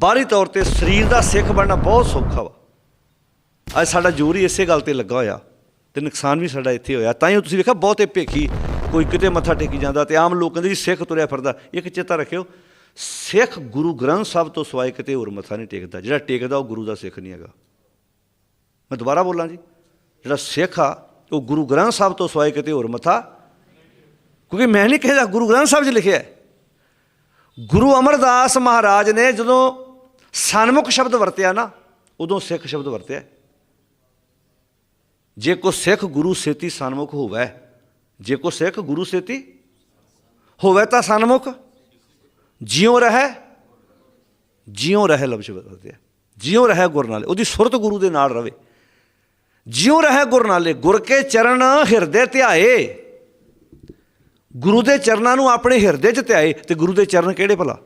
ਬਾਹਰੀ ਤੌਰ ਤੇ ਸਰੀਰ ਦਾ ਸਿੱਖ ਬਣਨਾ ਬਹੁਤ ਸੌਖਾ ਵਾ। ਅੱਜ ਸਾਡਾ ਜ਼ੋਰ ਹੀ ਇਸੇ ਗੱਲ ਤੇ ਲੱਗਾ ਹੋਇਆ ਤੇ ਨੁਕਸਾਨ ਵੀ ਸਾਡਾ ਇੱਥੇ ਹੋਇਆ। ਤਾਂ ਹੀ ਤੁਸੀਂ ਵੇਖਿਆ, ਬਹੁਤੇ ਭੇਖੀ ਕੋਈ ਕਿਤੇ ਮੱਥਾ ਟੇਕੀ ਜਾਂਦਾ ਤੇ ਆਮ ਲੋਕਾਂ ਦੇ ਜੀ ਸਿੱਖ ਤੁਰਿਆ ਫਿਰਦਾ। ਇੱਕ ਚੇਤਾ ਰੱਖਿਓ, ਸਿੱਖ ਗੁਰੂ ਗ੍ਰੰਥ ਸਾਹਿਬ ਤੋਂ ਸਿਵਾਏ ਕਿਤੇ ਹੋਰ ਮੱਥਾ ਨਹੀਂ ਟੇਕਦਾ। ਜਿਹੜਾ ਟੇਕਦਾ ਉਹ ਗੁਰੂ ਦਾ ਸਿੱਖ ਨਹੀਂ ਹੈਗਾ। ਮੈਂ ਦੁਬਾਰਾ ਬੋਲਾਂ ਜੀ, ਜਿਹੜਾ ਸਿੱਖ ਆ, ਉਹ ਗੁਰੂ ਗ੍ਰੰਥ ਸਾਹਿਬ ਤੋਂ ਸਿਵਾਏ ਕਿਤੇ ਹੋਰ ਮੱਥਾ ਕਿਉਂਕਿ ਮੈਂ ਨਹੀਂ ਕਿਹਾ ਗੁਰੂ ਗ੍ਰੰਥ ਸਾਹਿਬ 'ਚ ਲਿਖਿਆ ਗੁਰੂ ਅਮਰਦਾਸ ਮਹਾਰਾਜ ਨੇ ਜਦੋਂ ਸਨਮੁਖ ਸ਼ਬਦ ਵਰਤਿਆ ਨਾ, ਉਦੋਂ ਸਿੱਖ ਸ਼ਬਦ ਵਰਤਿਆ। ਜੇ ਕੋ ਸਿੱਖ ਗੁਰੂ ਸੇਤੀ ਸਨਮੁਖ ਹੋਵੇ, ਜੇ ਕੋ ਸਿੱਖ ਗੁਰੂ ਸੇਤੀ ਹੋਵੇ ਤਾਂ ਸਨਮੁਖ। ਜਿਉ ਰਹਿ ਜਿਉ ਰਹਿ ਲਫ਼ਜ਼ ਸ਼ਬਦ ਵਰਤਿਆ। ਜਿਉ ਰਹਿ ਗੁਰ ਨਾਲੇ, ਉਹਦੀ ਸੁਰਤ ਗੁਰੂ ਦੇ ਨਾਲ ਰਵੇ। ਜਿਉ ਰਹਿ ਗੁਰ ਨਾਲੇ, ਗੁਰ ਕੇ ਚਰਨ ਹਿਰਦੇ ਧਿਆਏ। ਗੁਰੂ ਦੇ ਚਰਨਾਂ ਨੂੰ ਆਪਣੇ ਹਿਰਦੇ 'ਚ ਧਿਆਏ, ਤੇ ਗੁਰੂ ਦੇ ਚਰਨ ਕਿਹੜੇ ਭਲਾ?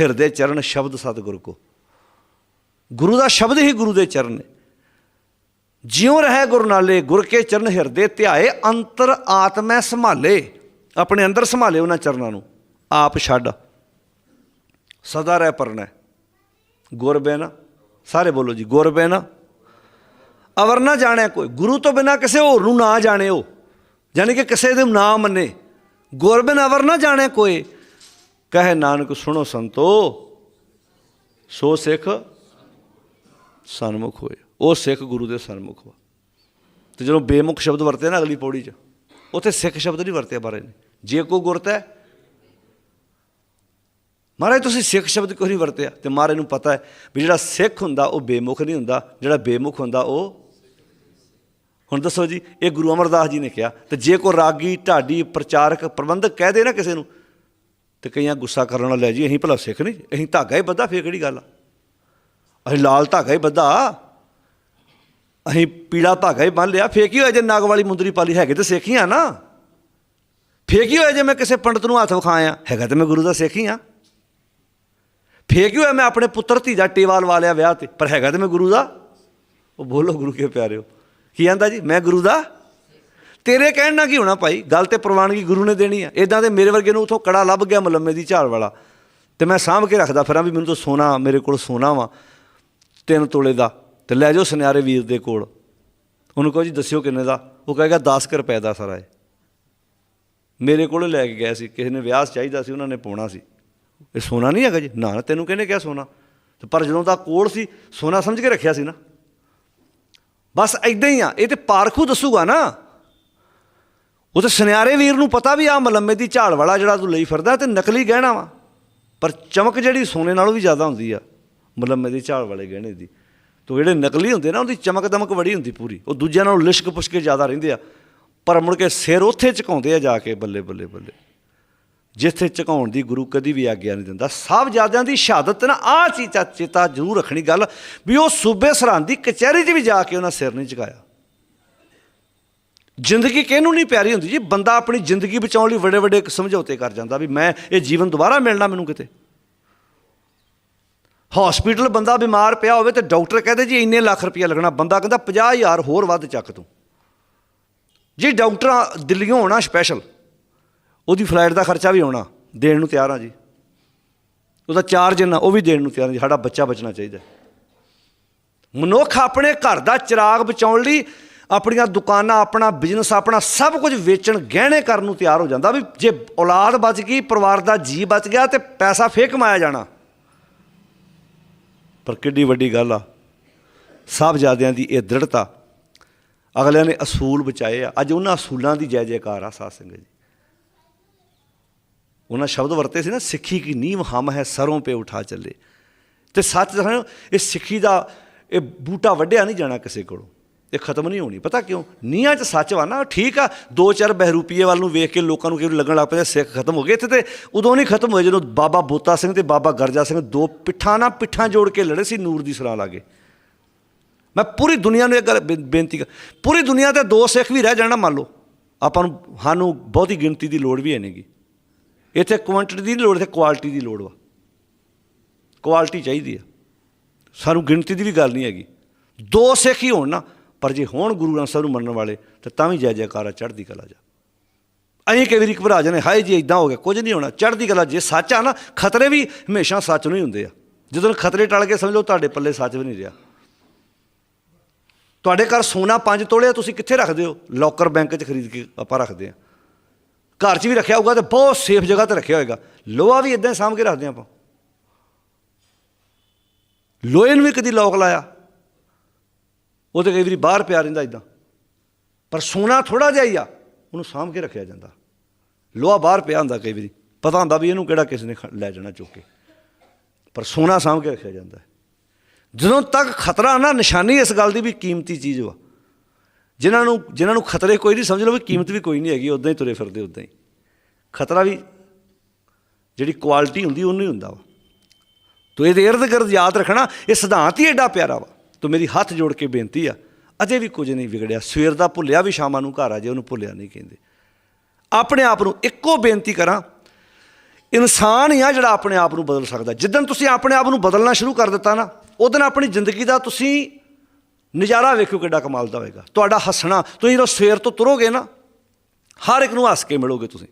ਹਿਰਦੇ ਚਰਨ ਸ਼ਬਦ ਸਤਿਗੁਰ ਕੋ। ਗੁਰੂ ਦਾ ਸ਼ਬਦ ਹੀ ਗੁਰੂ ਦੇ ਚਰਨ ਨੇ ਜਿਉ ਰਹਿ ਗੁਰ ਨਾਲੇ ਗੁਰ ਕੇ ਚਰਨ ਹਿਰਦੇ ਧਿਆਏ, ਅੰਤਰ ਆਤਮੈ ਸੰਭਾਲੇ। ਆਪਣੇ ਅੰਦਰ ਸੰਭਾਲੇ ਉਹਨਾਂ ਚਰਨਾਂ ਨੂੰ। ਆਪ ਛੱਡ। ਸਦਾ ਰਹਿ ਪਰਨਾ ਗੁਰ ਬਿਨ, ਸਾਰੇ ਬੋਲੋ ਜੀ, ਗੁਰ ਬਿਨ। ਅਵਰ ਨਾ ਜਾਣਿਆ ਕੋਈ। ਗੁਰੂ ਤੋਂ ਬਿਨਾ ਕਿਸੇ ਹੋਰ ਨੂੰ ਨਾ ਜਾਣਿਓ ਯਾਨੀ ਕਿ ਕਿਸੇ ਦੇ ਨਾ। ਮੰਨੇ ਗੁਰ ਬਿਨ ਅਵਰ ਨਾ ਜਾਣਿਆ ਕੋਈ। ਕਹੇ ਨਾਨਕ, ਸੁਣੋ ਸੰਤੋ। ਸੋ ਸਿੱਖ ਸਨਮੁਖ ਹੋਏ। ਉਹ ਸਿੱਖ ਗੁਰੂ ਦੇ ਸਨਮੁਖ ਵਾ। ਤੇ ਜਦੋਂ ਬੇਮੁਖ ਸ਼ਬਦ ਵਰਤੇ ਨਾ ਅਗਲੀ ਪੌੜੀ 'ਚ, ਉੱਥੇ ਸਿੱਖ ਸ਼ਬਦ ਨਹੀਂ ਵਰਤਿਆ ਬਾਰੇ ਨੇ। ਜੇ ਕੋ ਗੁਰਤ ਹੈ, ਮਹਾਰਾਜ ਤੁਸੀਂ ਸਿੱਖ ਸ਼ਬਦ ਕਿਉਂ ਨਹੀਂ ਵਰਤਿਆ? ਤੇ ਮਹਾਰਾਜ ਨੂੰ ਪਤਾ ਹੈ ਵੀ ਜਿਹੜਾ ਸਿੱਖ ਹੁੰਦਾ, ਉਹ ਬੇਮੁਖ ਨਹੀਂ ਹੁੰਦਾ। ਜਿਹੜਾ ਬੇਮੁਖ ਹੁੰਦਾ, ਉਹ ਹੁਣ ਦੱਸੋ ਜੀ, ਇਹ ਗੁਰੂ ਅਮਰਦਾਸ ਜੀ ਨੇ ਕਿਹਾ, ਤੇ ਜੇ ਕੋ ਰਾਗੀ, ਢਾਡੀ, ਪ੍ਰਚਾਰਕ, ਪ੍ਰਬੰਧਕ ਕਹਿ ਦੇ ਨਾ ਕਿਸੇ ਨੂੰ, ਤੇ ਕਈਆਂ ਗੁੱਸਾ ਕਰਨ ਵਾਲਾ ਲੈ ਜੀ, ਅਸੀਂ ਭਲਾ ਸਿੱਖ ਨਹੀਂ, ਅਸੀਂ ਧਾਗਾ ਹੀ ਬੱਧਾ ਫੇਰ ਕਿਹੜੀ ਗੱਲ ਆ? ਅਸੀਂ ਲਾਲ ਧਾਗਾ ਹੀ ਬੱਧਾ ਅਸੀਂ ਪੀਲਾ ਧਾਗਾ ਹੀ ਬੰਨ ਲਿਆ। ਫੇਰ ਕੀ ਹੋਇਆ ਜੇ ਨਾਗ ਵਾਲੀ ਮੁੰਦਰੀ ਪਾਲੀ ਹੈਗੇ ਤੇ ਸਿੱਖ ਹੀ ਆ ਨਾ। ਫੇਕੀ ਹੋਇਆ ਜੇ ਮੈਂ ਕਿਸੇ ਪੰਡਤ ਨੂੰ ਹੱਥ ਵਿਖਾਇਆ? ਹੈਗਾ ਤੇ ਮੈਂ ਗੁਰੂ ਦਾ ਸਿੱਖ ਹੀ ਆ। ਫੇਰ ਕੀ ਹੋਇਆ ਮੈਂ ਆਪਣੇ ਪੁੱਤਰ ਧੀ ਦਾ ਟੇਵਾ ਲਵਾ ਲਿਆ ਵਿਆਹ ਤੇ? ਪਰ ਹੈਗਾ ਤੇ ਮੈਂ ਗੁਰੂ ਦਾ। ਉਹ ਬੋਲੋ ਗੁਰੂ ਕੇ ਪਿਆਰਿਓ। ਕੀ ਕਹਿੰਦਾ ਜੀ? ਮੈਂ ਗੁਰੂ ਦਾ? ਤੇਰੇ ਕਹਿਣ ਨਾਲ ਕੀ ਹੋਣਾ ਭਾਈ? ਗੱਲ ਤੇ ਪ੍ਰਵਾਨਗੀ ਗੁਰੂ ਨੇ ਦੇਣੀ ਆ। ਇਦਾਂ ਦੇ ਮੇਰੇ ਵਰਗੇ ਨੂੰ ਉਥੋਂ ਕੜਾ ਲੱਭ ਗਿਆ ਮਲੰਮੇ ਦੀ ਝਾੜ ਵਾਲਾ। ਤੇ ਮੈਂ ਸਾਂਭ ਕੇ ਰੱਖਦਾ ਫਿਰਾਂ ਵੀ ਮੈਨੂੰ ਤਾਂ ਸੋਨਾ, ਮੇਰੇ ਕੋਲ ਸੋਨਾ ਵਾ। ਤਿੰਨ ਤੋਲੇ ਦਾ ਤੇ ਲੈ ਜਾਓ ਸੁਨਿਆਰੇ ਵੀਰ ਦੇ ਕੋਲ। ਉਹਨੂੰ ਕਹੋ ਜੀ ਦੱਸਿਓ ਕਿੰਨੇ ਦਾ? ਉਹ ਕਹੇਗਾ 10 ਕੁ ਰੁਪਏ ਦਾ ਸਾਰਾ ਇਹ। ਮੇਰੇ ਕੋਲ ਲੈ ਕੇ ਗਿਆ ਸੀ, ਕਿਸੇ ਨੇ ਵਿਆਹ ਚਾਹੀਦਾ ਸੀ, ਉਹਨਾਂ ਨੇ ਪਾਉਣਾ ਸੀ। ਇਹ ਸੋਨਾ ਨਹੀਂ ਹੈਗਾ ਜੀ। ਨਾ ਤੈਨੂੰ ਕਿਹਨੇ ਕਿਹਾ ਸੋਨਾ? ਤੇ ਪਰ ਜਦੋਂ ਦਾ ਕੋਲ ਸੀ, ਸੋਨਾ ਸਮਝ ਕੇ ਰੱਖਿਆ ਸੀ ਨਾ। ਬਸ ਐਦਾਂ ਹੀ ਆ, ਇਹ ਤੇ ਪਾਰਖੂ ਦੱਸੂਗਾ ਨਾ। ਉਹ ਤਾਂ ਸੁਨਿਆਰੇ ਵੀਰ ਨੂੰ ਪਤਾ ਵੀ ਆ ਮਲੰਮੇ ਦੀ ਝਾੜ ਵਾਲਾ ਜਿਹੜਾ ਤੂੰ ਲਈ ਫਿਰਦਾ ਤੇ ਨਕਲੀ ਗਹਿਣਾ ਵਾ। ਪਰ ਚਮਕ ਜਿਹੜੀ ਸੋਨੇ ਨਾਲੋਂ ਵੀ ਜ਼ਿਆਦਾ ਹੁੰਦੀ ਆ। ਮਲੰਮੇ ਦੀ ਝਾਲ ਵਾਲੇ ਗਹਿਣੇ ਦੀ। ਤੋ ਜਿਹੜੇ ਨਕਲੀ ਹੁੰਦੇ ਨਾ, ਉਹਦੀ ਚਮਕ ਦਮਕ ਬੜੀ ਹੁੰਦੀ ਪੂਰੀ। ਉਹ ਦੂਜਿਆਂ ਨਾਲੋਂ ਲਿਸ਼ਕ ਪੁਸ਼ਕੇ ਜ਼ਿਆਦਾ ਰਹਿੰਦੇ ਆ। ਪਰ ਮੁੜ ਕੇ ਸਿਰ ਉੱਥੇ ਝੁਕਾਉਂਦੇ ਆ ਜਾ ਕੇ ਬੱਲੇ ਬੱਲੇ ਬੱਲੇ। ਜਿੱਥੇ ਝੁਕਾਉਣ ਦੀ ਗੁਰੂ ਕਦੀ ਵੀ ਆਗਿਆ ਨਹੀਂ ਦਿੰਦਾ। ਸਭ ਜਾਦਿਆਂ ਦੀ ਸ਼ਹਾਦਤ ਨਾ ਆ ਚੀਜ਼ਾਂ ਚੇਤਾ ਜ਼ਰੂਰ ਰੱਖਣੀ ਗੱਲ ਵੀ ਉਹ ਸੂਬੇ ਸਰਹੰਦ ਦੀ ਕਚਹਿਰੀ 'ਚ ਵੀ ਜਾ ਕੇ ਉਹਨਾਂ ਸਿਰ ਨਹੀਂ ਝੁਕਾਇਆ। ਜ਼ਿੰਦਗੀ ਕਿਹਨੂੰ ਨਹੀਂ ਪਿਆਰੀ ਹੁੰਦੀ ਜੀ? ਬੰਦਾ ਆਪਣੀ ਜ਼ਿੰਦਗੀ ਬਚਾਉਣ ਲਈ ਵੱਡੇ ਵੱਡੇ ਸਮਝੌਤੇ ਕਰ ਜਾਂਦਾ ਵੀ ਮੈਂ ਇਹ ਜੀਵਨ ਦੁਬਾਰਾ ਮਿਲਣਾ ਮੈਨੂੰ ਕਿਤੇ। ਹਸਪੀਟਲ ਬੰਦਾ ਬਿਮਾਰ ਪਿਆ ਹੋਵੇ ਤੇ ਡਾਕਟਰ ਕਹਿੰਦੇ ਜੀ ਇੰਨੇ ਲੱਖ ਰੁਪਇਆ ਲੱਗਣਾ। ਬੰਦਾ ਕਹਿੰਦਾ 50000 ਹੋਰ ਵੱਧ ਚੱਕ ਤੂੰ। ਜੀ ਡਾਕਟਰਾਂ ਦਿੱਲੀੋਂ ਆਉਣਾ ਸਪੈਸ਼ਲ ਉਹਦੀ ਫਲਾਈਟ ਦਾ ਖਰਚਾ ਵੀ ਆਉਣਾ, ਦੇਣ ਨੂੰ ਤਿਆਰ ਆ ਜੀ। ਉਹਦਾ ਚਾਰਜ ਨਾ ਉਹ ਵੀ ਦੇਣ ਨੂੰ ਤਿਆਰ ਆ ਜੀ। ਸਾਡਾ ਬੱਚਾ ਬਚਣਾ ਚਾਹੀਦਾ। ਮਨੁੱਖ ਆਪਣੇ ਘਰ ਦਾ ਚਿਰਾਗ ਬਚਾਉਣ ਲਈ ਆਪਣੀਆਂ ਦੁਕਾਨਾਂ, ਆਪਣਾ ਬਿਜ਼ਨਸ ਆਪਣਾ ਸਭ ਕੁਝ ਵੇਚਣ, ਗਹਿਣੇ ਕਰਨ ਨੂੰ ਤਿਆਰ ਹੋ ਜਾਂਦਾ ਵੀ ਜੇ ਔਲਾਦ ਬਚ ਗਈ, ਪਰਿਵਾਰ ਦਾ ਜੀ ਬਚ ਗਿਆ ਤੇ ਪੈਸਾ ਫੇਰ ਕਮਾਇਆ ਜਾਣਾ। ਪਰ ਕਿੱਡੀ ਵੱਡੀ ਗੱਲ ਆ। ਸਾਹਿਬਜ਼ਾਦਿਆਂ ਦੀ ਇਹ ਦ੍ਰਿੜਤਾ ਅਗਲਿਆਂ ਨੇ ਅਸੂਲ ਬਚਾਏ ਆ। ਅੱਜ ਉਹਨਾਂ ਅਸੂਲਾਂ ਦੀ ਜੈ ਜੈਕਾਰ ਆ ਸਾਧ ਸੰਗਤ ਜੀ। ਉਹਨਾਂ ਸ਼ਬਦ ਵਰਤੇ ਸੀ ਨਾ, ਸਿੱਖੀ ਕੀ ਨੀਂਹ ਹਮ ਹੈ, ਸਰੋਂ ਪੇ ਉਠਾ ਚੱਲੇ। ਤੇ ਸੱਚ ਦੱਸਾਂ, ਇਹ ਸਿੱਖੀ ਦਾ ਇਹ ਬੂਟਾ ਵੱਢਿਆ ਨਹੀਂ ਜਾਣਾ ਕਿਸੇ ਕੋਲੋਂ। ਇਹ ਖਤਮ ਨਹੀਂ ਹੋਣੀ। ਪਤਾ ਕਿਉਂ? ਨੀਹਾਂ 'ਚ ਸੱਚ ਵਾ ਨਾ, ਠੀਕ ਆ ਦੋ ਚਾਰ ਬਹਿਰੂਪੀਏ ਵੱਲ ਨੂੰ ਵੇਖ ਕੇ ਲੋਕਾਂ ਨੂੰ ਕਿਉਂ ਲੱਗਣ ਲੱਗ ਪਿਆ ਸਿੱਖ ਖਤਮ ਹੋ ਗਏ। ਇੱਥੇ ਤੇ ਉਦੋਂ ਨਹੀਂ ਖਤਮ ਹੋਏ ਜਦੋਂ ਬਾਬਾ ਬੋਤਾ ਸਿੰਘ ਤੇ ਬਾਬਾ ਗਰਜਾ ਸਿੰਘ ਦੋ ਪਿੱਠਾਂ ਨਾਲ ਪਿੱਠਾਂ ਜੋੜ ਕੇ ਲੜੇ ਸੀ ਨੂਰ ਦੀ ਸਲਾਹ ਲਾਗੇ। ਮੈਂ ਪੂਰੀ ਦੁਨੀਆ ਨੂੰ ਇਹ ਗੱਲ ਬੇ- ਬੇਨਤੀ ਕਰ ਪੂਰੀ ਦੁਨੀਆ ਤੇ ਦੋ ਸਿੱਖ ਵੀ ਰਹਿ ਜਾਣਾ ਮੰਨ ਲਓ। ਆਪਾਂ ਨੂੰ, ਸਾਨੂੰ ਬਹੁਤੀ ਗਿਣਤੀ ਦੀ ਲੋੜ ਵੀ ਹੈ ਨਹੀਂਗੀ। ਇੱਥੇ ਕੁਆਂਟੀਟੀ ਦੀ ਨਹੀਂ ਲੋੜ, ਇੱਥੇ ਕੁਆਲਿਟੀ ਦੀ ਲੋੜ ਵਾ। ਕੁਆਲਿਟੀ ਚਾਹੀਦੀ ਆ। ਸਾਨੂੰ ਗਿਣਤੀ ਦੀ ਵੀ ਗੱਲ ਨਹੀਂ ਹੈਗੀ। ਦੋ ਸਿੱਖ ਹੀ ਹੋਣ ਨਾ। ਪਰ ਜੇ ਹੋਣ ਗੁਰੂ ਗ੍ਰੰਥ ਸਾਹਿਬ ਨੂੰ ਮੰਨਣ ਵਾਲੇ ਤਾਂ ਤਾਂ ਵੀ ਜੈ ਜੈਕਾਰਾ ਚੜ੍ਹਦੀ ਕਲਾ ਜਾ ਅਸੀਂ ਕਈ ਵਾਰੀ ਘਬਰਾ ਜਾਂਦੇ ਹਾਏ ਜੀ ਇਦਾਂ ਹੋ ਗਿਆ ਕੁਝ ਨਹੀਂ ਹੋਣਾ ਚੜ੍ਹਦੀ ਕਲਾ ਜੇ ਸੱਚ ਆ ਨਾ ਖਤਰੇ ਵੀ ਹਮੇਸ਼ਾ ਸੱਚ ਨੂੰ ਹੀ ਹੁੰਦੇ ਆ। ਜਦੋਂ ਖਤਰੇ ਟਲ ਕੇ ਸਮਝ ਲਓ ਤੁਹਾਡੇ ਪੱਲੇ ਸੱਚ ਵੀ ਨਹੀਂ ਰਿਹਾ। ਤੁਹਾਡੇ ਘਰ ਸੋਨਾ 5 ਤੋਲੇ ਆ, ਤੁਸੀਂ ਕਿੱਥੇ ਰੱਖਦੇ ਹੋ? ਲੋਕਰ ਬੈਂਕ 'ਚ ਖਰੀਦ ਕੇ ਆਪਾਂ ਰੱਖਦੇ ਆ। ਘਰ 'ਚ ਵੀ ਰੱਖਿਆ ਹੋਊਗਾ ਤੇ ਬਹੁਤ ਸੇਫ ਜਗ੍ਹਾ ਤੇ ਰੱਖਿਆ ਹੋਏਗਾ। ਲੋਹਾ ਵੀ ਇਦਾਂ ਸਾਂਭ ਕੇ ਰੱਖਦੇ ਆਪਾਂ। ਲੋਹੇ ਨੂੰ ਵੀ ਕਦੀ ਲੋਕ ਲਾਇਆ। ਉਹ ਤੇ ਕਈ ਵਾਰੀ ਬਾਹਰ ਪਿਆ ਰਹਿੰਦਾ ਇਦਾਂ ਪਰ ਸੋਨਾ ਥੋੜਾ ਜਿਹਾ ਹੀ ਆ, ਉਹਨੂੰ ਸਾਂਭ ਕੇ ਰੱਖਿਆ ਜਾਂਦਾ। ਲੋਹਾ ਬਾਹਰ ਪਿਆ ਹੁੰਦਾ ਕਈ ਵਾਰੀ। ਪਤਾ ਹੁੰਦਾ ਵੀ ਇਹਨੂੰ ਕਿਹੜਾ ਕਿਸੇ ਨੇ ਖ- ਲੈ ਜਾਣਾ ਚੁੱਕ ਕੇ। ਪਰ ਸੋਨਾ ਸਾਂਭ ਕੇ ਰੱਖਿਆ ਜਾਂਦਾ। ਜਦੋਂ ਤੱਕ ਖਤਰਾ ਨਾ, ਨਿਸ਼ਾਨੀ ਇਸ ਗੱਲ ਦੀ ਵੀ ਕੀਮਤੀ ਚੀਜ਼ ਵਾ। ਜਿਨ੍ਹਾਂ ਨੂੰ ਜਿਨ੍ਹਾਂ ਨੂੰ ਖਤਰੇ ਕੋਈ ਨਹੀਂ, ਸਮਝ ਲਓ ਵੀ ਕੀਮਤ ਵੀ ਕੋਈ ਨਹੀਂ ਹੈਗੀ ਉਦਾਂ ਹੀ ਤੁਰੇ ਫਿਰਦੇ ਉਦਾਂ ਹੀ। ਖਤਰਾ ਵੀ ਜਿਹੜੀ ਕੁਆਲਿਟੀ ਹੁੰਦੀ, ਉਹਨੂੰ ਹੀ ਹੁੰਦਾ ਵਾ। ਤੋ ਇਹਦੇ ਇਰਦ ਗਿਰਦ ਯਾਦ ਰੱਖਣਾ, ਇਹ ਸਿਧਾਂਤ ਹੀ ਐਡਾ ਪਿਆਰਾ ਵਾ। ਤੋ ਮੇਰੀ ਹੱਥ ਜੋੜ ਕੇ ਬੇਨਤੀ ਆ, ਅਜੇ ਵੀ ਕੁਝ ਨਹੀਂ ਵਿਗੜਿਆ। ਸਵੇਰ ਦਾ ਭੁੱਲਿਆ ਵੀ ਸ਼ਾਮਾਂ ਨੂੰ ਘਰ ਆ ਜੇ, ਉਹਨੂੰ ਭੁੱਲਿਆ ਨਹੀਂ ਕਹਿੰਦੇ। ਆਪਣੇ ਆਪ ਨੂੰ ਇੱਕੋ ਬੇਨਤੀ ਕਰਾਂ, ਇਨਸਾਨ ਹੀ ਆ ਜਿਹੜਾ ਆਪਣੇ ਆਪ ਨੂੰ ਬਦਲ ਸਕਦਾ। ਜਿੱਦਣ ਤੁਸੀਂ ਆਪਣੇ ਆਪ ਨੂੰ ਬਦਲਣਾ ਸ਼ੁਰੂ ਕਰ ਦਿੱਤਾ ਨਾ ਉਦੋਂ ਆਪਣੀ ਜ਼ਿੰਦਗੀ ਦਾ ਤੁਸੀਂ ਨਜ਼ਾਰਾ ਵੇਖੋ ਕਿੱਡਾ ਕਮਾਲ ਦਾ ਹੋਏਗਾ। ਤੁਹਾਡਾ ਹੱਸਣਾ, ਤੁਸੀਂ ਜਦੋਂ ਸਵੇਰ ਤੋਂ ਤੁਰੋਗੇ ਨਾ, ਹਰ ਇੱਕ ਨੂੰ ਹੱਸ ਕੇ ਮਿਲੋਗੇ ਤੁਸੀਂ।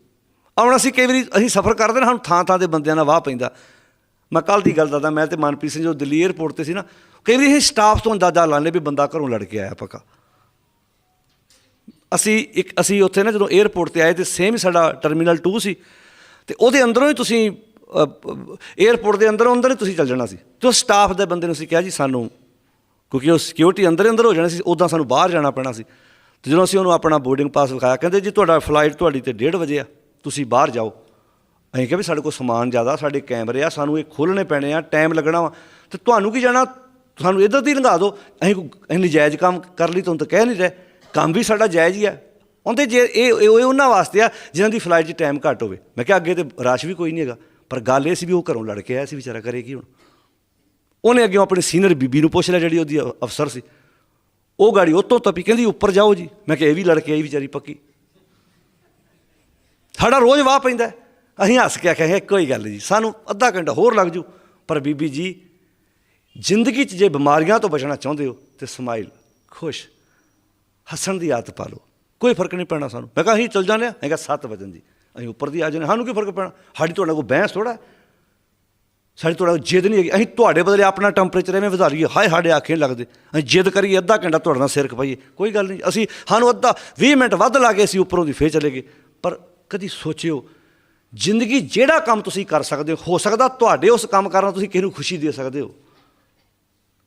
ਹੁਣ ਅਸੀਂ ਕਈ ਵਾਰੀ, ਅਸੀਂ ਸਫ਼ਰ ਕਰਦੇ ਨਾ ਸਾਨੂੰ ਥਾਂ ਥਾਂ ਦੇ ਬੰਦਿਆਂ ਨਾਲ ਵਾਹ ਪੈਂਦਾ। ਮੈਂ ਕੱਲ ਦੀ ਗੱਲ ਦੱਸਦਾ, ਮੈਂ ਤੇ ਮਨਪ੍ਰੀਤ ਸਿੰਘ ਜੋ ਦਿੱਲੀ 에ਅਰਪੋਰਟ ਤੇ ਸੀ ਨਾ ਕਈ ਵਾਰੀ ਅਸੀਂ ਸਟਾਫ ਤੋਂ ਅੰਦਾਜ਼ਾ ਲਾਣੇ ਵੀ ਬੰਦਾ ਘਰੋਂ ਲੜ ਕੇ ਆਇਆ ਪੱਕਾ। ਅਸੀਂ ਇੱਕ, ਅਸੀਂ ਉੱਥੇ ਨਾ ਜਦੋਂ 에ਅਰਪੋਰਟ ਤੇ ਆਏ ਤੇ ਸੇਮ ਸਾਡਾ ਟਰਮੀਨਲ 2 ਸੀ, ਤੇ ਉਹਦੇ ਅੰਦਰੋਂ ਹੀ ਤੁਸੀਂ 에ਅਰਪੋਰਟ ਦੇ ਅੰਦਰੋਂ ਅੰਦਰ ਹੀ ਤੁਸੀਂ ਚੱਲ ਜਾਣਾ ਸੀ। ਤੇ ਉਹ ਸਟਾਫ ਦੇ ਬੰਦੇ ਨੂੰ ਅਸੀਂ ਕਿਹਾ ਜੀ, ਸਾਨੂੰ ਕਿਉਂਕਿ ਉਹ ਸਿਕਿਉਰਿਟੀ ਅੰਦਰ ਹੀ ਅੰਦਰ ਹੋ ਜਾਣਾ ਸੀ ਉਦਾਂ ਸਾਨੂੰ ਬਾਹਰ ਜਾਣਾ ਪੈਣਾ ਸੀ। ਤੇ ਜਦੋਂ ਅਸੀਂ ਉਹਨੂੰ ਆਪਣਾ ਬੋਰਡਿੰਗ ਪਾਸ ਵਿਖਾਇਆ, ਕਹਿੰਦੇ ਜੀ, ਤੁਹਾਡਾ ਫਲਾਈਟ ਤੁਹਾਡੀ ਤੇ 1:30 ਵਜੇ ਆ, ਤੁਸੀਂ ਬਾਹਰ ਜਾਓ। ਅਸੀਂ ਕਿਹਾ ਵੀ ਸਾਡੇ ਕੋਲ ਸਮਾਨ ਜ਼ਿਆਦਾ, ਸਾਡੇ ਕੈਮਰੇ ਆ, ਸਾਨੂੰ ਇਹ ਖੋਲਣੇ ਪੈਣੇ ਆ ਟਾਈਮ ਲੱਗਣਾ ਵਾ। ਤੇ ਤੁਹਾਨੂੰ ਕੀ ਜਾਣਾ? ਸਾਨੂੰ ਇੱਧਰ ਦੀ ਲੰਘਾ ਦਿਓ। ਅਸੀਂ ਅਸੀਂ ਨਜਾਇਜ਼ ਕੰਮ ਕਰ ਲਈ ਤੁਹਾਨੂੰ ਤਾਂ ਕਹਿ ਨਹੀਂ ਰਹੇ। ਕੰਮ ਵੀ ਸਾਡਾ ਜਾਇਜ਼ ਹੀ ਆ। ਉਹਦੇ ਜੇ ਇਹ ਇਹ ਉਹਨਾਂ ਵਾਸਤੇ ਆ ਜਿਨ੍ਹਾਂ ਦੀ ਫਲਾਈਟ 'ਚ ਟਾਈਮ ਘੱਟ ਹੋਵੇ। ਮੈਂ ਕਿਹਾ ਅੱਗੇ ਤੇ ਰਸ਼ ਵੀ ਕੋਈ ਨਹੀਂ ਹੈਗਾ। ਪਰ ਗੱਲ ਇਹ ਸੀ ਵੀ ਉਹ ਘਰੋਂ ਲੜ ਕੇ ਆਇਆ ਸੀ, ਵਿਚਾਰਾ ਕਰੇ ਕੀ ਹੁਣ? ਉਹਨੇ ਅੱਗੇ ਆਪਣੀ ਸੀਨੀਅਰ ਬੀਬੀ ਨੂੰ ਪੁੱਛ ਲਿਆ ਜਿਹੜੀ ਉਹਦੀ ਅਫਸਰ ਸੀ। ਉਹ ਗਾੜੀ ਉਤੋਂ ਤਪੀ, ਕਹਿੰਦੀ, ਉੱਪਰ ਜਾਓ ਜੀ। ਮੈਂ ਕਿਹਾ, ਇਹ ਵੀ ਲੜ ਕੇ ਆਈ ਵਿਚਾਰੀ ਪੱਕੀ। ਸਾਡਾ ਰੋਜ਼ ਵਾਹ ਪੈਂਦਾ। ਅਸੀਂ ਹੱਸ ਕੇ ਆਖਿਆ ਇੱਕੋ ਹੀ ਗੱਲ ਜੀ। ਸਾਨੂੰ ਅੱਧਾ ਘੰਟਾ ਹੋਰ ਲੱਗ ਜੂ। ਪਰ ਬੀਬੀ ਜੀ ਜ਼ਿੰਦਗੀ 'ਚ ਜੇ ਬਿਮਾਰੀਆਂ ਤੋਂ ਬਚਣਾ ਚਾਹੁੰਦੇ ਹੋ ਤੇ ਸਮਾਈਲ, ਖੁਸ਼, ਹੱਸਣ ਦੀ ਆਦਤ ਪਾ ਲਓ। ਕੋਈ ਫ਼ਰਕ ਨਹੀਂ ਪੈਣਾ ਸਾਨੂੰ। ਮੈਂ ਕਿਹਾ ਅਸੀਂ ਚੱਲ ਜਾਂਦੇ ਹਾਂ। ਮੈਂ ਕਿਹਾ 7 ਵਜੇ ਦੀ। ਅਸੀਂ ਉੱਪਰ ਦੀ ਆ ਜਾਂਦੇ ਸਾਨੂੰ ਕੀ ਫ਼ਰਕ ਪੈਣਾ? ਸਾਡੀ ਤੁਹਾਡੇ ਕੋਲ ਬਹਿਸ ਥੋੜਾ ਸਾਡੀ ਤੁਹਾਡਾ ਜਿੱਦ ਨਹੀਂ ਹੈਗੀ। ਅਸੀਂ ਤੁਹਾਡੇ ਬਦਲੇ ਆਪਣਾ ਟੈਂਪਰੇਚਰ ਐਵੇਂ ਵਧਾ ਲਈਏ ਹਾਏ, ਸਾਡੇ ਆਖੇ ਲੱਗਦੇ। ਅਸੀਂ ਜਿੱਦ ਕਰੀਏ, ਅੱਧਾ ਘੰਟਾ ਤੁਹਾਡੇ ਨਾਲ ਸਿਰ ਖਪਾਈਏ ਕੋਈ ਗੱਲ ਨਹੀਂ। ਅਸੀਂ ਸਾਨੂੰ ਅੱਧਾ 20 ਮਿੰਟ ਵੱਧ ਲਾ ਕੇ ਅਸੀਂ ਉੱਪਰੋਂ ਦੀ ਫੇਰ ਚਲੇ ਗਏ ਪਰ ਕਦੀ ਸੋਚਿਓ, ਜ਼ਿੰਦਗੀ ਜਿਹੜਾ ਕੰਮ ਤੁਸੀਂ ਕਰ ਸਕਦੇ ਹੋ ਹੋ ਸਕਦਾ ਤੁਹਾਡੇ ਉਸ ਕੰਮ ਕਰਨ ਨਾਲ ਤੁਸੀਂ ਕਿਸੇ ਨੂੰ ਖੁਸ਼ੀ ਦੇ ਸਕਦੇ ਹੋ।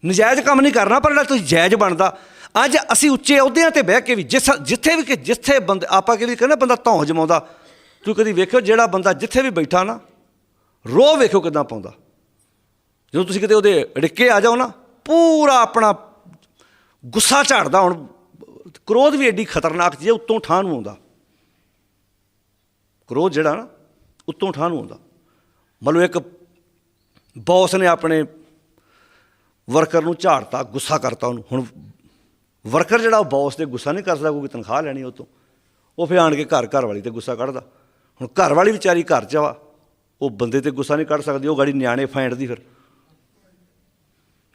ਨਜਾਇਜ਼ ਕੰਮ ਨਹੀਂ ਕਰਨਾ ਪਰ ਜਿਹੜਾ ਤੁਸੀਂ ਜਾਇਜ਼ ਬਣਦਾ, ਅੱਜ ਅਸੀਂ ਉੱਚੇ ਅਹੁਦਿਆਂ ਤੇ ਬਹਿ ਕੇ ਵੀ ਜਿਸ ਜਿੱਥੇ ਵੀ ਕਿ ਜਿੱਥੇ ਬੰਦੇ ਆਪਾਂ ਕਿ ਵੀ ਕਹਿੰਦੇ ਬੰਦਾ ਧੌਂ ਜਮਾਉਂਦਾ। ਤੁਸੀਂ ਕਦੀ ਵੇਖਿਓ ਜਿਹੜਾ ਬੰਦਾ ਜਿੱਥੇ ਵੀ ਬੈਠਾ ਨਾ ਰੋ ਵੇਖਿਓ ਕਿਦਾਂ ਪਾਉਂਦਾ। ਜਦੋਂ ਤੁਸੀਂ ਕਿਤੇ ਉਹਦੇ ਅੜਿੱਕੇ ਆ ਜਾਓ ਨਾ, ਪੂਰਾ ਆਪਣਾ ਗੁੱਸਾ ਝਾੜਦਾ ਹੁਣ, ਕ੍ਰੋਧ ਵੀ ਐਡੀ ਖਤਰਨਾਕ ਚੀਜ਼ ਹੈ, ਉੱਤੋਂ ਠਾਹ ਨੂੰ ਆਉਂਦਾ। ਕ੍ਰੋਧ ਜਿਹੜਾ ਨਾ, ਉੱਤੋਂ ਠਾਹ ਨੂੰ ਆਉਂਦਾ। ਮਤਲਬ ਇੱਕ ਬੌਸ ਨੇ ਆਪਣੇ ਵਰਕਰ ਨੂੰ ਝਾੜਤਾ, ਗੁੱਸਾ ਕਰਤਾ ਉਹਨੂੰ। ਹੁਣ ਵਰਕਰ ਜਿਹੜਾ ਉਹ ਬੌਸ ਤੇ ਗੁੱਸਾ ਨਹੀਂ ਕਰ ਸਕਦਾ, ਕਿਉਂਕਿ ਤਨਖਾਹ ਲੈਣੀ ਉਹ ਤੋਂ। ਉਹ ਫਿਰ ਆਣ ਕੇ ਘਰ ਘਰ ਵਾਲੀ ਤੇ ਗੁੱਸਾ ਕੱਢਦਾ। ਹੁਣ ਘਰ ਵਾਲੀ ਵਿਚਾਰੀ ਘਰ ਚ ਵਾ ਉਹ ਬੰਦੇ ਤੇ ਗੁੱਸਾ ਨਹੀਂ ਕੱਢ ਸਕਦੀ, ਉਹ ਗਾੜੀ ਨਿਆਣੇ ਫੈਂਟਦੀ ਫਿਰ।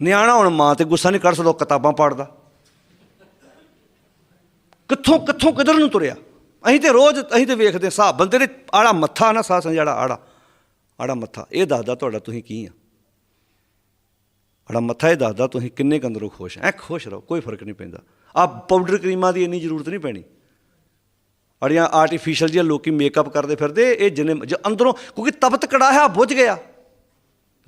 ਨਿਆਣਾ ਹੁਣ ਮਾਂ ਤੇ ਗੁੱਸਾ ਨਹੀਂ ਕੱਢ ਸਕਦਾ ਕਿਤਾਬਾਂ ਪੜ੍ਹਦਾ ਕਿੱਥੋਂ ਕਿੱਥੋਂ ਕਿਧਰ ਨੂੰ ਤੁਰਿਆ? ਅਸੀਂ ਤੇ ਰੋਜ਼, ਅਸੀਂ ਤੇ ਵੇਖਦੇ ਸਾਹ, ਬੰਦੇ ਦੇ ਆੜਾ ਮੱਥਾ ਨਾ ਸਾਹ ਜਿਹੜਾ ਆੜਾ। ਆੜਾ ਮੱਥਾ, ਇਹ ਦੱਸਦਾ ਤੁਹਾਡਾ ਤੁਸੀਂ ਕੀ ਆ। ਆੜਾ ਮੱਥਾ ਇਹ ਦੱਸਦਾ, ਤੁਸੀਂ ਕਿੰਨੇ ਕੁ ਅੰਦਰੋਂ ਖੁਸ਼ ਐ ਖੁਸ਼ ਰਹੋ, ਕੋਈ ਫ਼ਰਕ ਨਹੀਂ ਪੈਂਦਾ। ਆ ਪਾਊਡਰ ਕਰੀਮਾਂ ਦੀ ਇੰਨੀ ਜ਼ਰੂਰਤ ਨਹੀਂ ਪੈਣੀ। ਅੜੀਆਂ ਆਰਟੀਫੀਸ਼ੀਅਲ ਜਿਹਾ ਲੋਕੀ ਮੇਕਅਪ ਕਰਦੇ ਫਿਰਦੇ, ਇਹ ਜਿੰਨੇ ਜੋ ਅੰਦਰੋਂ, ਕਿਉਂਕਿ ਤਪਤ ਕੜਾਹਾ ਬੁੱਝ ਗਿਆ।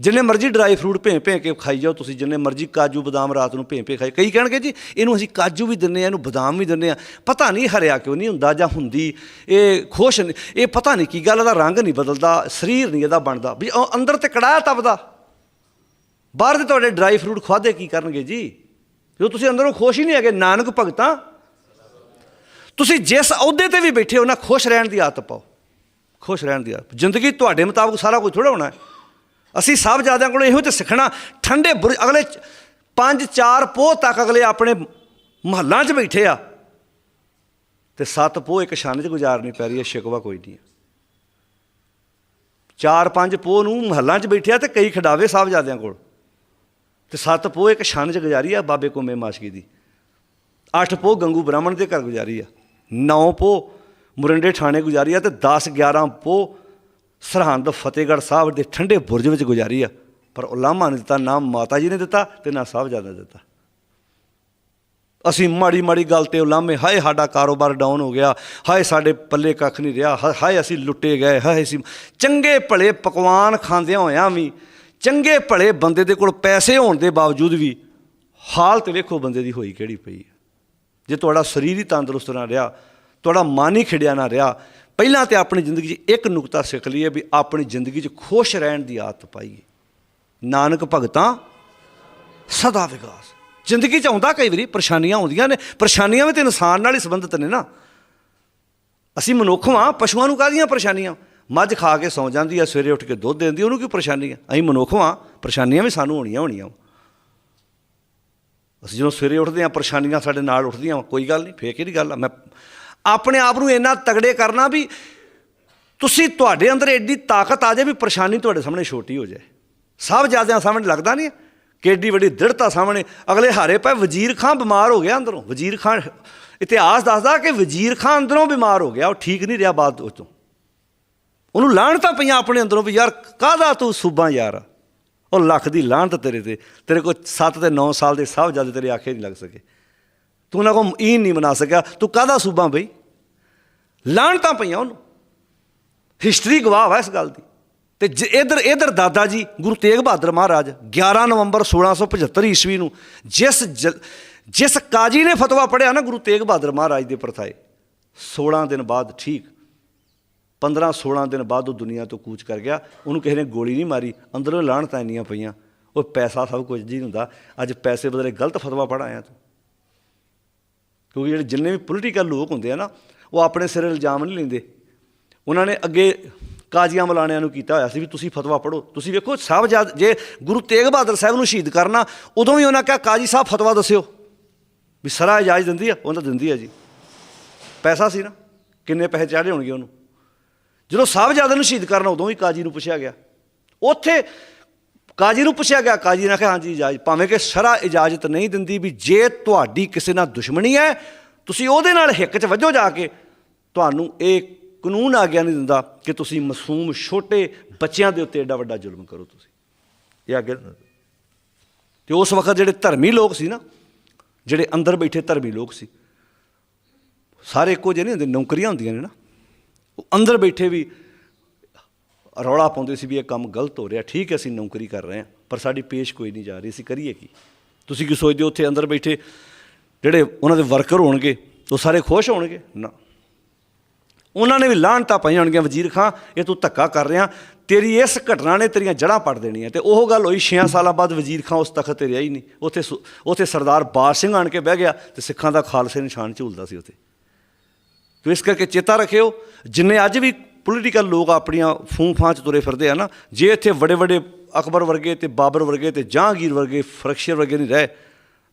ਜਿੰਨੇ ਮਰਜ਼ੀ ਡਰਾਈ ਫਰੂਟ ਭੇਂ ਭੇਂ ਕੇ ਖਾਈ ਜਾਓ, ਤੁਸੀਂ ਜਿੰਨੇ ਮਰਜ਼ੀ ਕਾਜੂ ਬਦਾਮ ਰਾਤ ਨੂੰ ਭੇਂ ਭੇਂ ਖਾਈ ਕਈ ਕਹਿਣਗੇ ਜੀ, ਇਹਨੂੰ ਅਸੀਂ ਕਾਜੂ ਵੀ ਦਿੰਨੇ ਆ ਇਹਨੂੰ ਬਦਾਮ ਵੀ ਦਿੰਨੇ ਆ ਪਤਾ ਨਹੀਂ ਹਰਿਆ ਕਿਉਂ ਨਹੀਂ ਹੁੰਦਾ ਜਾਂ ਹੁੰਦੀ। ਇਹ ਖੁਸ਼ ਨਹੀਂ, ਇਹ ਪਤਾ ਨਹੀਂ ਕੀ ਗੱਲ, ਇਹਦਾ ਰੰਗ ਨਹੀਂ ਬਦਲਦਾ, ਸਰੀਰ ਨਹੀਂ ਇਹਦਾ ਬਣਦਾ। ਵੀ ਉਹ ਅੰਦਰ ਤੇ ਕੜਾਹ ਤਪਦਾ। ਬਾਹਰ ਦੇ ਤੁਹਾਡੇ ਡਰਾਈ ਫਰੂਟ ਖਾਦੇ ਕੀ ਕਰਨਗੇ ਜੀ? ਜੋ ਤੁਸੀਂ ਅੰਦਰੋਂ ਖੁਸ਼ ਹੀ ਨਹੀਂ ਹੈਗੇ, ਨਾਨਕ ਭਗਤਾਂ, ਤੁਸੀਂ ਜਿਸ ਅਹੁਦੇ ਤੇ ਵੀ ਬੈਠੇ ਹੋ ਨਾ, ਖੁਸ਼ ਰਹਿਣ ਦੀ ਆਦਤ ਪਾਓ। ਖੁਸ਼ ਰਹਿਣ ਦੀ ਆਦਤ। ਜ਼ਿੰਦਗੀ ਤੁਹਾਡੇ ਮੁਤਾਬਕ ਸਾਰਾ ਕੁਝ ਥੋੜਾ ਹੋਣਾ ਹੈ। ਅਸੀਂ ਸਭ ਜਿਆਦਿਆਂ ਕੋਲ ਇਹੋ ਤੇ ਸਿੱਖਣਾ, ਠੰਡੇ ਬੁਰੇ ਅਗਲੇ 5 4 ਪੋਹ ਤੱਕ ਅਗਲੇ ਆਪਣੇ ਮਹੱਲਾਂ 'ਚ ਬੈਠੇ ਆ। ਤੇ ਸੱਤ ਪੋਹ ਇੱਕ ਛੰਨ 'ਚ ਗੁਜ਼ਾਰਨੀ ਪੈ ਰਹੀ ਹੈ, ਸ਼ਿਕਵਾ ਕੋਈ ਨਹੀਂ ਚਾਰ, ਪੰਜ ਪੋਹ ਨੂੰ ਮਹੱਲਾਂ 'ਚ ਬੈਠਿਆ ਤੇ ਕਈ ਖਡਾਵੇ ਸਾਹਿਬਜ਼ਾਦਿਆਂ ਕੋਲ। ਤੇ ਸੱਤ ਪੋਹ ਇੱਕ ਛੰਨ 'ਚ ਗੁਜ਼ਾਰੀ ਆ ਬਾਬੇ ਕੋਮੇ ਮਾਸ਼ਕੀ ਦੀ। ਅੱਠ ਪੋਹ ਗੰਗੂ ਬ੍ਰਾਹਮਣ ਦੇ ਘਰ ਗੁਜ਼ਾਰੀ ਆ। ਨੌ ਪੋਹ ਮੁਰੰਡੇ ਥਾਣੇ ਗੁਜ਼ਾਰੀ ਆ ਤੇ 10 11 ਪੋਹ ਸਰਹੰਦ ਫਤਿਹਗੜ੍ਹ ਸਾਹਿਬ ਦੇ ਠੰਡੇ ਬੁਰਜ ਵਿੱਚ ਗੁਜ਼ਾਰੀ ਆ। ਪਰ ਉਲਾਮਾ ਨੇ ਦਿੱਤਾ, ਨਾ ਮਾਤਾ ਜੀ ਨੇ ਦਿੱਤਾ ਤੇ ਨਾ ਸਾਹਿਬਜ਼ਾਦਾ ਦਿੱਤਾ। ਅਸੀਂ ਮਾੜੀ ਮਾੜੀ ਗੱਲ ਤੇ ਉਲਾਮੇ, ਹਾਏ ਸਾਡਾ ਕਾਰੋਬਾਰ ਡਾਊਨ ਹੋ ਗਿਆ, ਹਾਏ ਸਾਡੇ ਪੱਲੇ ਕੱਖ ਨਹੀਂ ਰਿਹਾ, ਹਾ- ਹਾਏ ਅਸੀਂ ਲੁੱਟੇ ਗਏ, ਹਾਏ ਅਸੀਂ ਚੰਗੇ ਭਲੇ ਪਕਵਾਨ ਖਾਂਦਿਆਂ ਹੋਇਆਂ ਵੀ ਚੰਗੇ ਭਲੇ ਬੰਦੇ ਦੇ ਕੋਲ ਪੈਸੇ ਹੋਣ ਦੇ ਬਾਵਜੂਦ ਵੀ ਹਾਲਤ ਵੇਖੋ ਬੰਦੇ ਦੀ ਹੋਈ ਕਿਹੜੀ ਪਈ ਹੈ। ਜੇ ਤੁਹਾਡਾ ਸਰੀਰ ਹੀ ਤੰਦਰੁਸਤ ਨਾ ਰਿਹਾ, ਤੁਹਾਡਾ ਮਨ ਹੀ ਖਿੜਿਆ ਨਾ ਰਿਹਾ, ਪਹਿਲਾਂ ਤੇ ਆਪਣੀ ਜ਼ਿੰਦਗੀ 'ਚ ਇੱਕ ਨੁਕਤਾ ਸਿੱਖ ਲਈਏ ਵੀ ਆਪਣੀ ਜ਼ਿੰਦਗੀ 'ਚ ਖੁਸ਼ ਰਹਿਣ ਦੀ ਆਦਤ ਪਾਈਏ। ਨਾਨਕ ਭਗਤਾਂ, ਸਦਾ ਵਿਕਾਸ। ਜ਼ਿੰਦਗੀ 'ਚ ਆਉਂਦਾ ਕਈ ਵਾਰੀ, ਪਰੇਸ਼ਾਨੀਆਂ ਆਉਂਦੀਆਂ ਨੇ, ਪਰੇਸ਼ਾਨੀਆਂ ਵੀ ਤੇ ਇਨਸਾਨ ਨਾਲ ਹੀ ਸੰਬੰਧਿਤ ਨੇ ਨਾ। ਅਸੀਂ ਮਨੁੱਖ ਹਾਂ ਪਸ਼ੂਆਂ ਨੂੰ ਕਾਹਦੀਆਂ ਪਰੇਸ਼ਾਨੀਆਂ? ਮੱਝ ਖਾ ਕੇ ਸੌਂ ਜਾਂਦੀ ਆ ਸਵੇਰੇ ਉੱਠ ਕੇ ਦੁੱਧ ਦਿੰਦੀ ਉਹਨੂੰ ਕੀ ਪਰੇਸ਼ਾਨੀ ਆ? ਅਸੀਂ ਮਨੁੱਖ ਵਾਂ ਪਰੇਸ਼ਾਨੀਆਂ ਵੀ ਸਾਨੂੰ ਹੋਣੀਆਂ ਹੋਣੀਆਂ ਅਸੀਂ ਜਦੋਂ ਸਵੇਰੇ ਉੱਠਦੇ ਆ ਪਰੇਸ਼ਾਨੀਆਂ ਸਾਡੇ ਨਾਲ ਉੱਠਦੀਆਂ ਵਾਂ, ਕੋਈ ਗੱਲ ਨਹੀਂ ਫੇਰ ਕਿਹੜੀ ਗੱਲ ਆ? ਮੈਂ ਆਪਣੇ ਆਪ ਨੂੰ ਇੰਨਾ ਤਗੜੇ ਕਰਨਾ ਵੀ ਤੁਸੀਂ ਤੁਹਾਡੇ ਅੰਦਰ ਐਡੀ ਤਾਕਤ ਆ ਜਾਏ ਵੀ ਪਰੇਸ਼ਾਨੀ ਤੁਹਾਡੇ ਸਾਹਮਣੇ ਛੋਟੀ ਹੋ ਜਾਏ। ਸਭ ਜ਼ਿਆਦਾ ਸਾਹਮਣੇ ਲੱਗਦਾ ਨਹੀਂ ਕਿ ਐਡੀ ਵੱਡੀ ਦ੍ਰਿੜਤਾ ਸਾਹਮਣੇ। ਅਗਲੇ ਹਾਰੇ ਪਏ ਵਜ਼ੀਰ ਖਾਨ ਬਿਮਾਰ ਹੋ ਗਿਆ ਅੰਦਰੋਂ। ਵਜ਼ੀਰ ਖਾਨ ਇਤਿਹਾਸ ਦੱਸਦਾ ਕਿ ਵਜ਼ੀਰ ਖਾਨ ਅੰਦਰੋਂ ਬਿਮਾਰ ਹੋ ਗਿਆ ਉਹ ਠੀਕ ਨਹੀਂ ਰਿਹਾ ਬਾਅਦ ਉਹ ਤੋਂ। ਉਹਨੂੰ ਲਾਹਣਤਾਂ ਪਈਆਂ ਆਪਣੇ ਅੰਦਰੋਂ ਵੀ, ਯਾਰ ਕਾਹਦਾ ਤੂੰ ਸੂਬਾ ਯਾਰ? ਉਹ ਲੱਖ ਦੀ ਲਾਹਣਤ ਤੇਰੇ ਤੇ, ਤੇਰੇ ਕੋਲ 7 ਤੇ 9 ਸਾਲ ਦੇ ਸਾਹਿਬ ਜਦ ਤੇਰੇ ਆਖੇ ਨਹੀਂ ਲੱਗ ਸਕੇ। ਤੂੰ ਉਹਨਾਂ ਕੋਲ ਈਨ ਨਹੀਂ ਬਣਾ ਸਕਿਆ। ਤੂੰ ਕਾਹਦਾ ਸੂਬਾ ਬਈ? ਲਾਹਣਤਾਂ ਪਈਆਂ ਉਹਨੂੰ। ਹਿਸਟਰੀ ਗਵਾਹ ਹੈ ਇਸ ਗੱਲ ਦੀ। ਤੇ ਜ- ਇਧਰ ਇਧਰ ਦਾਦਾ ਜੀ, ਗੁਰੂ ਤੇਗ ਬਹਾਦਰ ਮਹਾਰਾਜ 11 ਨਵੰਬਰ 1675 ਈਸਵੀ ਨੂੰ ਜਿਸ ਜ- ਜਿਸ ਕਾਜੀ ਨੇ ਫਤਵਾ ਪੜਿਆ ਨਾ ਗੁਰੂ ਤੇਗ ਬਹਾਦਰ ਮਹਾਰਾਜ ਦੇ ਪ੍ਰਥਾਏ 16 ਦਿਨ ਬਾਅਦ ਠੀਕ। 15 16 ਦਿਨ ਬਾਅਦ ਉਹ ਦੁਨੀਆ ਤੋਂ ਕੂਚ ਕਰ ਗਿਆ। ਉਹਨੂੰ ਕਿਸੇ ਨੇ ਗੋਲੀ ਨਹੀਂ ਮਾਰੀ। ਅੰਦਰੋਂ ਲਾਹਣਤਾਂ ਇੰਨੀਆਂ ਪਈਆਂ। ਉਹ ਪੈਸਾ ਸਭ ਕੁਝ ਜੀ ਹੁੰਦਾ। ਅੱਜ ਪੈਸੇ ਬਦਲੇ ਗਲਤ ਫਤਵਾ ਪੜ ਆਇਆ ਤੂੰ। ਕਿਉਂਕਿ ਜਿਹੜੇ ਜਿੰਨੇ ਵੀ ਪੋਲੀਟੀਕਲ ਲੋਕ ਹੁੰਦੇ ਆ ਨਾ, ਉਹ ਆਪਣੇ ਸਿਰ ਇਲਜ਼ਾਮ ਨਹੀਂ ਲੈਂਦੇ। ਉਹਨਾਂ ਨੇ ਅੱਗੇ ਕਾਜ਼ੀਆਂ ਮਲਾਣਿਆਂ ਨੂੰ ਕੀਤਾ ਹੋਇਆ ਸੀ ਵੀ ਤੁਸੀਂ ਫਤਵਾ ਪੜੋ ਤੁਸੀਂ ਵੇਖੋ ਸਾਹਿਬ ਜੇ ਗੁਰੂ ਤੇਗ ਬਹਾਦਰ ਸਾਹਿਬ ਨੂੰ ਸ਼ਹੀਦ ਕਰਨਾ, ਉਦੋਂ ਵੀ ਉਹਨਾਂ ਕਿਹਾ, ਕਾਜੀ ਸਾਹਿਬ, ਫਤਵਾ ਦੱਸਿਓ। ਵੀ ਸਰਾ ਇਜਾਜ਼ਤ ਦਿੰਦੀ ਆ ਉਹਨਾਂ ਦਿੰਦੀ ਆ ਜੀ। ਪੈਸਾ ਸੀ ਨਾ। ਕਿੰਨੇ ਪੈਸੇ ਚਾੜੇ ਹੋਣਗੇ ਉਹਨੂੰ? ਜਦੋਂ ਸਾਹਿਬਜ਼ਾਦੇ ਨੂੰ ਸ਼ਹੀਦ ਕਰਨਾ ਉਦੋਂ ਵੀ ਕਾਜੀ ਨੂੰ ਪੁੱਛਿਆ ਗਿਆ। ਉੱਥੇ ਕਾਜੀ ਨੂੰ ਪੁੱਛਿਆ ਗਿਆ, ਕਾਜੀ ਨੇ ਕਿਹਾ, ਹਾਂਜੀ ਇਜਾਜ਼ਤ ਭਾਵੇਂ ਕਿ ਸ਼ਰਾ ਇਜਾਜ਼ਤ ਨਹੀਂ ਦਿੰਦੀ ਵੀ ਜੇ ਤੁਹਾਡੀ ਕਿਸੇ ਨਾਲ ਦੁਸ਼ਮਣੀ ਹੈ, ਤੁਸੀਂ ਉਹਦੇ ਨਾਲ ਹਿੱਕ 'ਚ ਵੱਜੋ ਜਾ ਕੇ। ਤੁਹਾਨੂੰ ਇਹ ਕਾਨੂੰਨ ਆਗਿਆ ਨਹੀਂ ਦਿੰਦਾ ਕਿ ਤੁਸੀਂ ਮਾਸੂਮ ਛੋਟੇ ਬੱਚਿਆਂ ਦੇ ਉੱਤੇ ਐਡਾ ਵੱਡਾ ਜ਼ੁਲਮ ਕਰੋ ਤੁਸੀਂ। ਇਹ ਆਗਿਆ ਤੇ ਉਸ ਵਕਤ ਜਿਹੜੇ ਧਰਮੀ ਲੋਕ ਸੀ ਨਾ, ਜਿਹੜੇ ਅੰਦਰ ਬੈਠੇ ਧਰਮੀ ਲੋਕ ਸੀ, ਸਾਰੇ ਇੱਕੋ ਜਿਹੇ ਨਹੀਂ ਹੁੰਦੇ, ਨੌਕਰੀਆਂ ਹੁੰਦੀਆਂ ਨੇ ਨਾ। ਉਹ ਅੰਦਰ ਬੈਠੇ ਵੀ ਰੌਲਾ ਪਾਉਂਦੇ ਸੀ ਵੀ ਇਹ ਕੰਮ ਗਲਤ ਹੋ ਰਿਹਾ, ਠੀਕ ਹੈ ਅਸੀਂ ਨੌਕਰੀ ਕਰ ਰਹੇ ਹਾਂ, ਪਰ ਸਾਡੀ ਪੇਸ਼ ਕੋਈ ਨਹੀਂ ਜਾ ਰਹੀ, ਅਸੀਂ ਕਰੀਏ ਕੀ? ਤੁਸੀਂ ਕੀ ਸੋਚਦੇ ਹੋ ਉੱਥੇ ਅੰਦਰ ਬੈਠੇ ਜਿਹੜੇ ਉਹਨਾਂ ਦੇ ਵਰਕਰ ਹੋਣਗੇ, ਉਹ ਸਾਰੇ ਖੁਸ਼ ਹੋਣਗੇ? ਨਾ। ਉਹਨਾਂ ਨੇ ਵੀ ਲਾਹਣਤਾਂ ਪਾਈਆਂ ਹੋਣਗੀਆਂ, ਵਜ਼ੀਰ ਖਾਂ, ਇਹ ਤੂੰ ਧੱਕਾ ਕਰ ਰਿਹਾ, ਤੇਰੀ ਇਸ ਘਟਨਾ ਨੇ ਤੇਰੀਆਂ ਜੜ੍ਹਾਂ ਪੜ ਦੇਣੀਆਂ ਤੇ ਉਹ ਗੱਲ ਹੋਈ 6 ਸਾਲਾਂ ਬਾਅਦ ਵਜ਼ੀਰ ਖਾਂ ਉਸ ਤਖਤ ਤੇ ਰਿਹਾ ਹੀ ਨਹੀਂ। ਉੱਥੇ ਸੁ- ਉੱਥੇ ਸਰਦਾਰ ਬਾਜ ਸਿੰਘ ਆਣ ਕੇ ਬਹਿ ਗਿਆ ਤੇ ਸਿੱਖਾਂ ਦਾ ਖਾਲਸੇ ਨਿਸ਼ਾਨ ਝੂਲਦਾ ਸੀ ਉੱਥੇ। ਤੋ ਇਸ ਕਰਕੇ ਚੇਤਾ ਰੱਖਿਓ, ਜਿੰਨੇ ਅੱਜ ਵੀ ਪੋਲੀਟੀਕਲ ਲੋਕ ਆਪਣੀਆਂ ਫੂੰ ਫਾਂ ਚ ਤੁਰੇ ਫਿਰਦੇ ਆ ਨਾ, ਜੇ ਇੱਥੇ ਵੱਡੇ ਵੱਡੇ ਅਕਬਰ ਵਰਗੇ ਤੇ ਬਾਬਰ ਵਰਗੇ ਤੇ ਜਹਾਂਗੀਰ ਵਰਗੇ ਫਰਖਸ਼ਰ ਵਰਗੇ ਨਹੀਂ ਰਹੇ,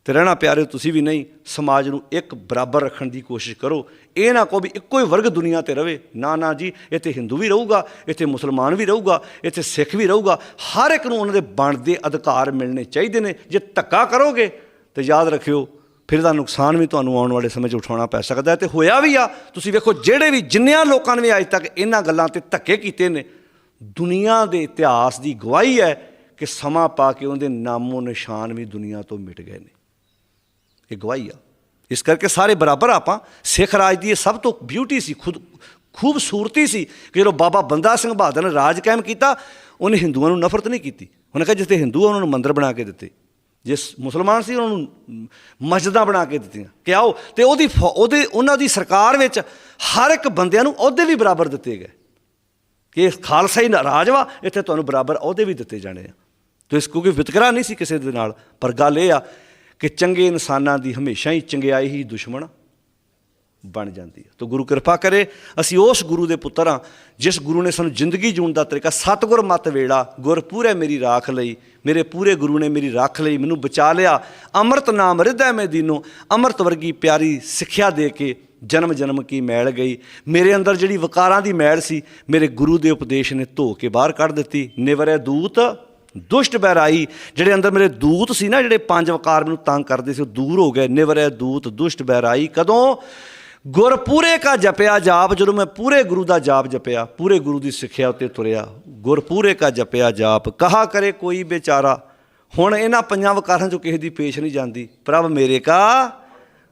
ਤੇ ਰਹਿਣਾ ਪਿਆਰੇ ਤੁਸੀਂ ਵੀ ਨਹੀਂ, ਸਮਾਜ ਨੂੰ ਇੱਕ ਬਰਾਬਰ ਰੱਖਣ ਦੀ ਕੋਸ਼ਿਸ਼ ਕਰੋ। ਇਹ ਨਾ ਕਹੋ ਵੀ ਇੱਕੋ ਹੀ ਵਰਗ ਦੁਨੀਆ ਤੇ ਰਵੇ। ਨਾ ਨਾ ਜੀ, ਇੱਥੇ ਹਿੰਦੂ ਵੀ ਰਹੂਗਾ, ਇੱਥੇ ਮੁਸਲਮਾਨ ਵੀ ਰਹੂਗਾ, ਇੱਥੇ ਸਿੱਖ ਵੀ ਰਹੂਗਾ। ਹਰ ਇੱਕ ਨੂੰ ਉਹਨਾਂ ਦੇ ਬਣਦੇ ਅਧਿਕਾਰ ਮਿਲਣੇ ਚਾਹੀਦੇ ਨੇ। ਜੇ ਧੱਕਾ ਕਰੋਗੇ, ਤੇ ਯਾਦ ਰੱਖਿਓ ਫਿਰ ਇਹਦਾ ਨੁਕਸਾਨ ਵੀ ਤੁਹਾਨੂੰ ਆਉਣ ਵਾਲੇ ਸਮੇਂ 'ਚ ਉਠਾਉਣਾ ਪੈ ਸਕਦਾ ਹੈ ਤੇ ਹੋਇਆ ਵੀ ਆ। ਤੁਸੀਂ ਵੇਖੋ, ਜਿਹੜੇ ਵੀ ਜਿੰਨਿਆਂ ਲੋਕਾਂ ਨੇ ਵੀ ਅੱਜ ਤੱਕ ਇਹਨਾਂ ਗੱਲਾਂ ਤੇ ਧੱਕੇ ਕੀਤੇ ਨੇ, ਦੁਨੀਆ ਦੇ ਇਤਿਹਾਸ ਦੀ ਗਵਾਹੀ ਹੈ ਕਿ ਸਮਾਂ ਪਾ ਕੇ ਉਹਦੇ ਨਾਮੋ ਨਿਸ਼ਾਨ ਵੀ ਦੁਨੀਆ ਤੋਂ ਮਿਟ ਗਏ ਨੇ। ਇਹ ਗਵਾਹੀ ਆ। ਇਸ ਕਰਕੇ ਸਾਰੇ ਬਰਾਬਰ ਆਪਾਂ। ਸਿੱਖ ਰਾਜ ਦੀ ਇਹ ਸਭ ਤੋਂ ਬਿਊਟੀ ਸੀ, ਖੁਦ ਖੂਬਸੂਰਤੀ ਸੀ ਕਿ ਜਦੋਂ ਬਾਬਾ ਬੰਦਾ ਸਿੰਘ ਬਹਾਦਰ ਨੇ ਰਾਜ ਕਾਇਮ ਕੀਤਾ, ਉਹਨੇ ਹਿੰਦੂਆਂ ਨੂੰ ਨਫ਼ਰਤ ਨਹੀਂ ਕੀਤੀ। ਉਹਨੇ ਕਿਹਾ, ਜਿੱਥੇ ਹਿੰਦੂ ਆ, ਉਹਨਾਂ ਨੂੰ ਮੰਦਰ ਬਣਾ ਕੇ ਦਿੱਤੇ। ਜਿਸ ਮੁਸਲਮਾਨ ਸੀ, ਉਹਨਾਂ ਨੂੰ ਮਸਜਿਦਾਂ ਬਣਾ ਕੇ ਦਿੱਤੀਆਂ। ਕਿ ਆਓ, ਤੇ ਉਹਦੀ ਫੌ- ਉਹਦੇ, ਉਹਨਾਂ ਦੀ ਸਰਕਾਰ ਵਿੱਚ ਹਰ ਇੱਕ ਬੰਦਿਆਂ ਨੂੰ ਅਹੁਦੇ ਵੀ ਬਰਾਬਰ ਦਿੱਤੇ ਗਏ। ਕਿ ਇਹ ਖਾਲਸਾ ਹੀ ਨਾਰਾਜ਼ ਵਾ, ਇੱਥੇ ਤੁਹਾਨੂੰ ਬਰਾਬਰ ਅਹੁਦੇ ਵੀ ਦਿੱਤੇ ਜਾਣੇ ਆ। ਤੇ ਇਸ ਕਿਉਂਕਿ ਵਿਤਕਰਾ ਨਹੀਂ ਸੀ ਕਿਸੇ ਦੇ ਨਾਲ, ਪਰ ਗੱਲ ਇਹ ਆ ਕਿ ਚੰਗੇ ਇਨਸਾਨਾਂ ਦੀ ਹਮੇਸ਼ਾ ਹੀ ਚੰਗਿਆਈ ਹੀ ਦੁਸ਼ਮਣ ਬਣ ਜਾਂਦੀ ਹੈ। ਤਾਂ ਗੁਰੂ ਕਿਰਪਾ ਕਰੇ, ਅਸੀਂ ਉਸ ਗੁਰੂ ਦੇ ਪੁੱਤਰ ਹਾਂ, ਜਿਸ ਗੁਰੂ ਨੇ ਸਾਨੂੰ ਜ਼ਿੰਦਗੀ ਜੂਣ ਦਾ ਤਰੀਕਾ ਸਤਿਗੁਰ ਮਤ ਵੇੜਾ ਗੁਰ ਪੂਰੇ ਮੇਰੀ ਰਾਖ ਲਈ, ਮੇਰੇ ਪੂਰੇ ਗੁਰੂ ਨੇ ਮੇਰੀ ਰਾਖ ਲਈ ਮੈਨੂੰ ਬਚਾ ਲਿਆ। ਅੰਮ੍ਰਿਤ ਨਾਮ ਹਿਰਦੈ ਮੇ ਦੀਨੋ, ਅੰਮ੍ਰਿਤ ਵਰਗੀ ਪਿਆਰੀ ਸਿੱਖਿਆ ਦੇ ਕੇ ਜਨਮ ਜਨਮ ਕੀ ਮੈਲ ਗਈ। ਮੇਰੇ ਅੰਦਰ ਜਿਹੜੀ ਵਕਾਰਾਂ ਦੀ ਮੈਲ ਸੀ, ਮੇਰੇ ਗੁਰੂ ਦੇ ਉਪਦੇਸ਼ ਨੇ ਧੋ ਕੇ ਬਾਹਰ ਕੱਢ ਦਿੱਤੀ। ਨਿਵਰੈ ਦੂਤ, ਦੁਸ਼ਟ ਬਹਿਰਾਈ। ਜਿਹੜੇ ਅੰਦਰ ਮੇਰੇ ਦੂਤ ਸੀ ਨਾ, ਜਿਹੜੇ ਪੰਜ ਵਕਾਰ ਮੈਨੂੰ ਤੰਗ ਕਰਦੇ ਸੀ, ਉਹ ਦੂਰ ਹੋ ਗਏ। ਨਿਵਰੈ ਦੂਤ, ਦੁਸ਼ਟ ਬਹਿਰਾਈ, ਕਦੋਂ? ਗੁਰ ਪੂਰੇ ਕਾ ਜਪਿਆ ਜਾਪ, ਜਦੋਂ ਮੈਂ ਪੂਰੇ ਗੁਰੂ ਦਾ ਜਾਪ ਜਪਿਆ, ਪੂਰੇ ਗੁਰੂ ਦੀ ਸਿੱਖਿਆ ਉੱਤੇ ਤੁਰਿਆ, ਗੁਰ ਪੂਰੇ ਕਾ ਜਪਿਆ ਜਾਪ, ਕਹਾ ਕਰੇ ਕੋਈ ਵਿਚਾਰਾ। ਹੁਣ ਇਹਨਾਂ ਪੰਜਾਂ ਵਕਾਰਾਂ ਚੋਂ ਕਿਸੇ ਦੀ ਪੇਸ਼ ਨਹੀਂ ਜਾਂਦੀ। ਪ੍ਰਭ ਮੇਰੇ ਕਾ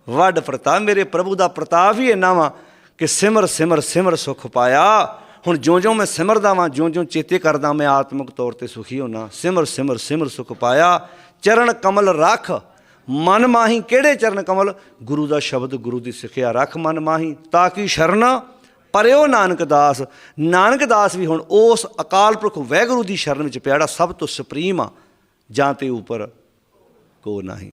ਵੱਡ ਪ੍ਰਤਾਪ, ਮੇਰੇ ਪ੍ਰਭੂ ਦਾ ਪ੍ਰਤਾਪ ਹੀ ਇੰਨਾ ਵਾ ਕਿ ਸਿਮਰ ਸਿਮਰ ਸਿਮਰ ਸੁਖ ਪਾਇਆ। ਹੁਣ ਜਿਉਂ-ਜਿਉਂ ਮੈਂ ਸਿਮਰਦਾ ਵਾਂ, ਜਿਉਂ-ਜਿਉਂ ਚੇਤੇ ਕਰਦਾ, ਮੈਂ ਆਤਮਿਕ ਤੌਰ ਤੇ ਸੁਖੀ ਹੋਣਾ ਸਿਮਰ ਸਿਮਰ ਸਿਮਰ ਸੁਖ ਪਾਇਆ। ਚਰਨ ਕਮਲ ਰੱਖ ਮਨ ਮਾਹੀ ਕਿਹੜੇ ਚਰਨ ਕਮਲ? ਗੁਰੂ ਦਾ ਸ਼ਬਦ ਗੁਰੂ ਦੀ ਸਿੱਖਿਆ ਰੱਖ ਮਨ ਮਾਹੀ, ਤਾਂ ਕਿ ਸ਼ਰਨਾ ਪਰਿਓ ਨਾਨਕ ਦਾਸ। ਨਾਨਕ ਦਾਸ ਵੀ ਹੁਣ ਉਸ ਅਕਾਲ ਪੁਰਖ ਵੈਗੁਰੂ ਦੀ ਸ਼ਰਨ ਵਿੱਚ ਪਿਆ ਜਿਹੜਾ ਸਭ ਤੋਂ ਸੁਪਰੀਮ ਆ, ਜਾਂ ਤੇ ਉਪਰ ਕੋ ਨਹੀਂ।